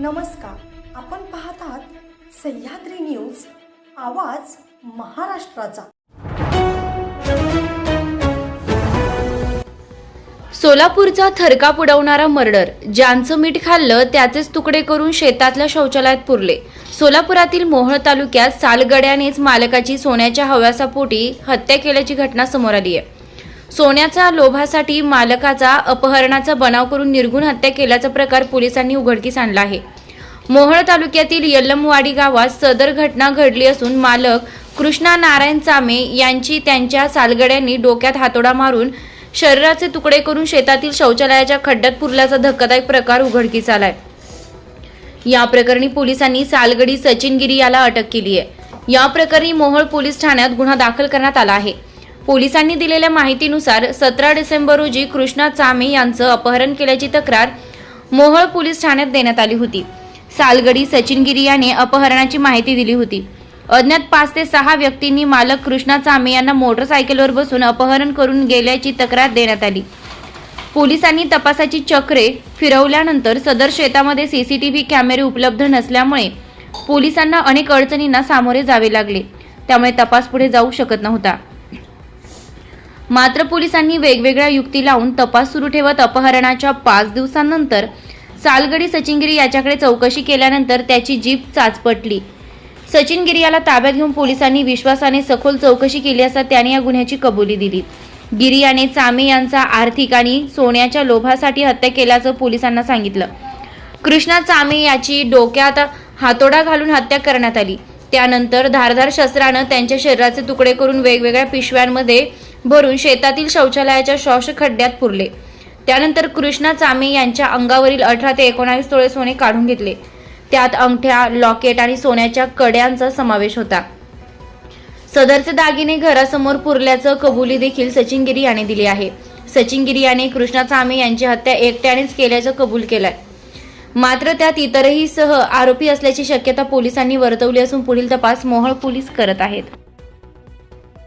नमस्कार. आपण पाहत आहात सह्याद्री न्यूज आवाज महाराष्ट्राचा. सोलापूरचा थरकाप उडवणारा मर्डर ज्यांचं मीठ खाल्लं त्याचेच तुकडे करून शेतातल्या शौचालयात पुरले. सोलापुरातील मोहोळ तालुक्यात सालगड्यानेच मालकाची सोन्याच्या हव्यासापोटी हत्या केल्याची घटना समोर आली आहे. सोन्याच्या लोभासाठी मालकाचा अपहरणाचा बनाव करून निर्गुण हत्या केल्याचा प्रकार पोलिसांनी उघडकीस आणला आहे. मोहोळ तालुक्यातील यल्लमवाडी गावात सदर घटना घडली असून मालक कृष्णा नारायण चामे यांची त्यांच्या सालगड्यांनी डोक्यात हातोडा मारून शरीराचे तुकडे करून शेतातील शौचालयाच्या खड्ड्यात पुरल्याचा धक्कादायक प्रकार उघडकीस आलाय. या प्रकरणी पोलिसांनी सालगडी सचिन गिरी याला अटक केली आहे. या प्रकरणी मोहोळ पोलीस ठाण्यात गुन्हा दाखल करण्यात आला आहे. पोलिसांनी दिलेल्या माहितीनुसार सतरा डिसेंबर रोजी कृष्णा चामे यांचं अपहरण केल्याची तक्रार मोहोळ पोलीस ठाण्यात देण्यात आली होती. सालगडी सचिन गिरी याने अपहरणाची माहिती दिली होती. अज्ञात पाच ते सहा व्यक्तींनी मालक कृष्णा चामे यांना मोटरसायकलवर बसून अपहरण करून गेल्याची तक्रार देण्यात आली. पोलिसांनी तपासाची चक्रे फिरवल्यानंतर सदर शेतामध्ये सीसीटीव्ही कॅमेरे उपलब्ध नसल्यामुळे पोलिसांना अनेक अडचणींना सामोरे जावे लागले. त्यामुळे तपास पुढे जाऊ शकत नव्हता. मात्र पोलिसांनी वेगवेगळ्या युक्ती लावून तपास सुरू ठेवत अपहरणाच्या पाच दिवसांनंतर सालगडी सचिनगिरी याच्याकडे चौकशी केल्यानंतर त्याची जीप चाचपटली. सचिनगिरी याला ताब्यात घेऊन पोलिसांनी विश्वासाने सखोल चौकशी केली असता त्याने या गुन्ह्याची कबुली दिली. गिरी याने चामे यांचा आर्थिक आणि सोन्याच्या लोभासाठी हत्या केल्याचं पोलिसांना सांगितलं. कृष्णा चामे याची डोक्यात हातोडा घालून हत्या करण्यात आली. त्यानंतर धारधार शस्त्रानं त्यांच्या शरीराचे तुकडे करून वेगवेगळ्या पिशव्यांमध्ये भरून शेतातील शौचालयाच्या शौश खड्ड्यात पुरले. त्यानंतर कृष्णा चामे यांच्या अंगावरील अठरा ते एकोणावीस तोळे सोने काढून घेतले. त्यात अंगठ्या लॉकेट आणि सोन्याच्या कड्यांचा समावेश होता. सदरचे दागिने घरासमोर पुरल्याचं कबुली देखील सचिन गिरी याने दिली आहे. सचिन गिरी याने कृष्णा चामे यांची हत्या एकट्यानेच केल्याचं कबूल केलंय. मात्र त्यात इतरही सह आरोपी असल्याची शक्यता पोलिसांनी वर्तवली असून पुढील तपास मोहळ पोलीस करत आहेत.